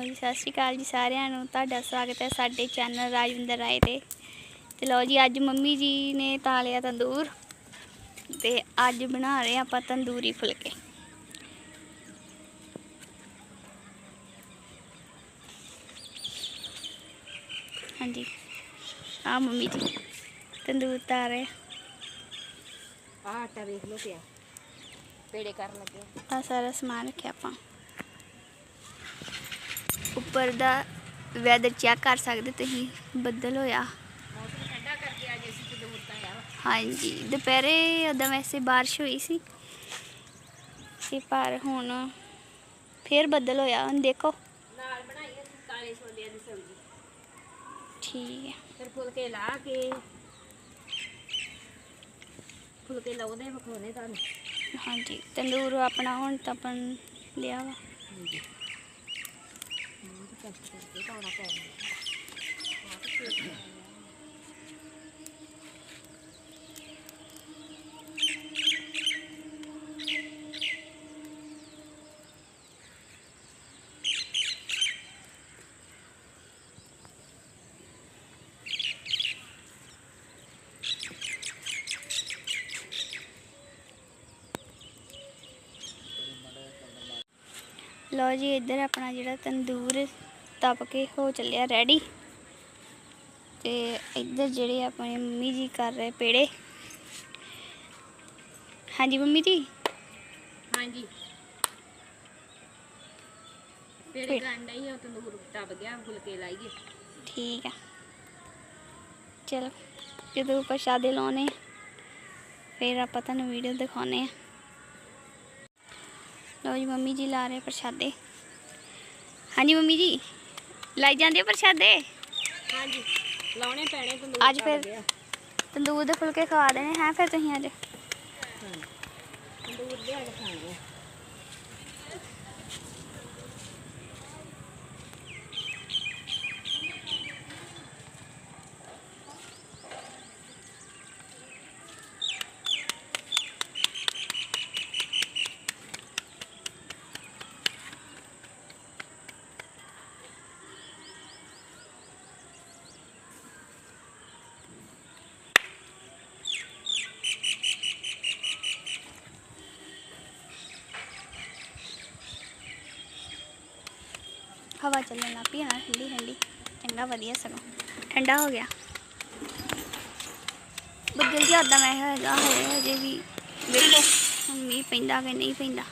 ਲਓ ਜੀ ਸਤਿ ਸ਼੍ਰੀ ਅਕਾਲ ਜੀ ਸਾਰਿਆਂ ਨੂੰ। ਤੁਹਾਡਾ ਸਵਾਗਤ ਹੈ ਸਾਡੇ ਚੈਨਲ ਰਾਜਵਿੰਦਰ ਰਾਏ ਤੇ। ਤੇ ਲਓ ਜੀ ਅੱਜ ਮੰਮੀ ਜੀ ਨੇ ਤਾਲਿਆ ਤੰਦੂਰ ਤੇ ਅੱਜ ਬਣਾ ਰਹੇ ਆਪਾਂ ਤੰਦੂਰੀ ਫੁਲਕੇ। ਹਾਂਜੀ ਆ ਮੰਮੀ ਜੀ ਤੰਦੂਰ ਰਹੇ। ਆਹ ਆਟਾ ਵੇਖ ਲਓ ਪਿਆ। ਪੇੜੇ ਕਰਨ ਲੱਗੇ ਆ। ਸਾਰਾ ਸਮਾਨ ਰੱਖਿਆ ਆਪਾਂ। ਉੱਪਰ ਦਾ ਵੈਦਰ ਚੈੱਕ ਕਰ ਸਕਦੇ ਤੁਸੀਂ ਬੱਦਲ ਹੋਇਆ। ਤੇ ਤਾਂ ਹਾਂਜੀ ਦੁਪਹਿਰੇ ਉਦੋਂ ਵੈਸੇ ਬਾਰਿਸ਼ ਹੋਈ ਸੀ। ਤੇ ਪਰ ਹੁਣ ਫੇਰ ਬੱਦਲ ਹੋਇਆ ਹੁਣ ਦੇਖੋ। ਨਾਲ ਬਣਾਈ ਅਸੀਂ ਕਾਲੇ ਛੋਲਿਆਂ ਦੀ ਸਬਜ਼ੀ। ਠੀਕ ਹੈ ਫਿਰ ਫੁਲਕੇ ਲਾ ਕੇ ਫੁਲਕੇ ਲਾਉਦੇ ਵਿਖਾਉਣੇ ਤੁਹਾਨੂੰ। ਹਾਂਜੀ ਤੰਦੂਰ ਆਪਣਾ ਹੁਣ ਤਪਨ ਲਿਆ ਵਾ। ਹਾਂਜੀ। แต่ถึงไม่ ਲਓ ਜੀ ਇੱਧਰ ਆਪਣਾ ਜਿਹੜਾ ਤੰਦੂਰ ਤਪ ਕੇ ਹੋ ਚੱਲਿਆ ਰੈਡੀ ਤੇ ਇੱਧਰ ਜਿਹੜੇ ਆਪਣੇ ਮੰਮੀ ਜੀ ਕਰ ਰਹੇ ਪੇੜੇ। ਹਾਂਜੀ ਮੰਮੀ ਜੀ? ਹਾਂਜੀ। ਪੇੜੇ ਗੰਡਾ ਹੀ ਉਹ ਤੰਦੂਰ ਟੱਬ ਗਿਆ ਫੁਲਕੇ ਲਾਈਏ ਠੀਕ ਆ। ਚਲੋ ਜਦੋਂ ਪ੍ਰਸ਼ਾਦੇ ਲਾਉਣੇ ਫਿਰ ਆਪਾਂ ਤੁਹਾਨੂੰ ਵੀਡੀਓ ਦਿਖਾਉਣੇ ਆ। ਲਓ ਜੀ ਮੰਮੀ ਜੀ ਲਾ ਰਹੇ ਪ੍ਰਸ਼ਾਦੇ ਹਾਂਜੀ ਮੰਮੀ ਜੀ ਲਾਈ ਜਾਂਦੇ ਪ੍ਰਸ਼ਾਦੇ ਹਾਂਜੀ ਲਾਉਣੇ ਪੈਣੇ ਤੰਦੂਰ ਅੱਜ ਫਿਰ-। ਤੰਦੂਰ ਦੇ ਫੁਲਕੇ ਖਵਾ ਦੇਣੇ ਹੈ ਫਿਰ ਤੁਸੀਂ ਅੱਜ। ਤੰਦੂਰ ਦੇ ਅੱਜ ਖਾਣੇ ਹਵਾ ਚੱਲਣ ਲੱਗ ਪਈ ਹੈ ਨਾ ਠੰਡੀ ਠੰਡੀ। ਚੰਗਾ, ਵਧੀਆ ਸਗੋਂ। ਠੰਡਾ ਹੋ ਗਿਆ। ਬੱਦਲ ਜ਼ਿਆਦਾ ਮੈਂ ਹੈਗਾ ਹਜੇ ਵੀ। ਵੇਖੋ, ਹੁਣ ਮੀਂਹ ਪੈਂਦਾ ਕਿ ਨਹੀਂ ਪੈਂਦਾ।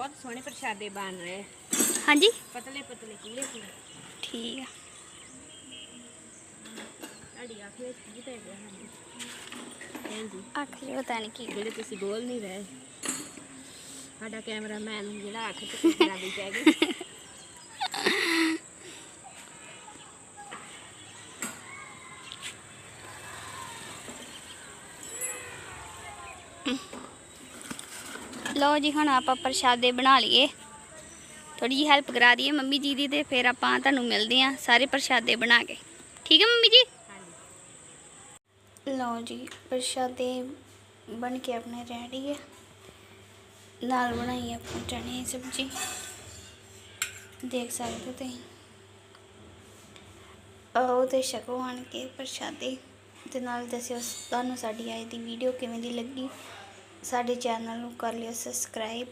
ਬਹੁਤ ਸੋਹਣੇ ਪ੍ਰਸ਼ਾਦੇ ਬਣ ਰਹੇ ਹਾਂਜੀ ਪਤਲੇ ਪਤਲੇ ਕੂਲੇ ਕੂਲੇ ਠੀਕ ਆ ਤੁਹਾਡੀ ਅੱਖ ਵਿੱਚ ਕੀ ਪੈ ਗਿਆ ਹਾਂਜੀ ਹਾਂਜੀ ਅੱਖ ਜੀ ਪਤਾ ਨਹੀਂ ਕੀ ਜਿਹੜੇ ਤੁਸੀਂ ਬੋਲ ਨਹੀਂ ਰਹੇ ਸਾਡਾ ਕੈਮਰਾਮੈਨ ਜਿਹੜਾ ਅੱਖ ਚ ਪੰਜਾਬੀ ਪੈ ਗਈ ਲਓ ਜੀ, ਹੁਣ ਆਪਾਂ ਪ੍ਰਸ਼ਾਦੇ ਬਣਾ ਲਈਏ। ਥੋੜੀ ਜਿਹੀ ਹੈਲਪ ਕਰਾ ਦਈਏ ਮੰਮੀ ਜੀ ਦੀ ਤੇ ਫਿਰ ਆਪਾਂ ਤੁਹਾਨੂੰ ਮਿਲਦੇ ਆਂ ਸਾਰੇ ਪ੍ਰਸ਼ਾਦੇ ਬਣਾ ਕੇ। ਠੀਕ ਹੈ ਮੰਮੀ ਜੀ? ਲਓ ਜੀ, ਪ੍ਰਸ਼ਾਦੇ ਬਣ ਕੇ ਆਪਣੇ ਰੈਡੀ ਹੈ। ਨਾਲ ਬਣਾਈ ਆਪਾਂ ਚਣੇ ਸਬਜ਼ੀ। ਦੇਖ ਸਕਦੇ ਹੋ ਤੁਸੀਂ ਆਓ ਤੇ ਛਕੋ ਆਣ ਕੇ ਪ੍ਰਸ਼ਾਦੇ। ਤੇ ਨਾਲ ਦੱਸਿਓ ਤੁਹਾਨੂੰ ਸਾਡੀ ਅੱਜ ਦੀ ਵੀਡੀਓ ਕਿਵੇਂ ਦੀ ਲੱਗੀ। ਸਾਡੇ ਚੈਨਲ ਨੂੰ ਕਰ ਲਿਓ ਸਬਸਕ੍ਰਾਈਬ।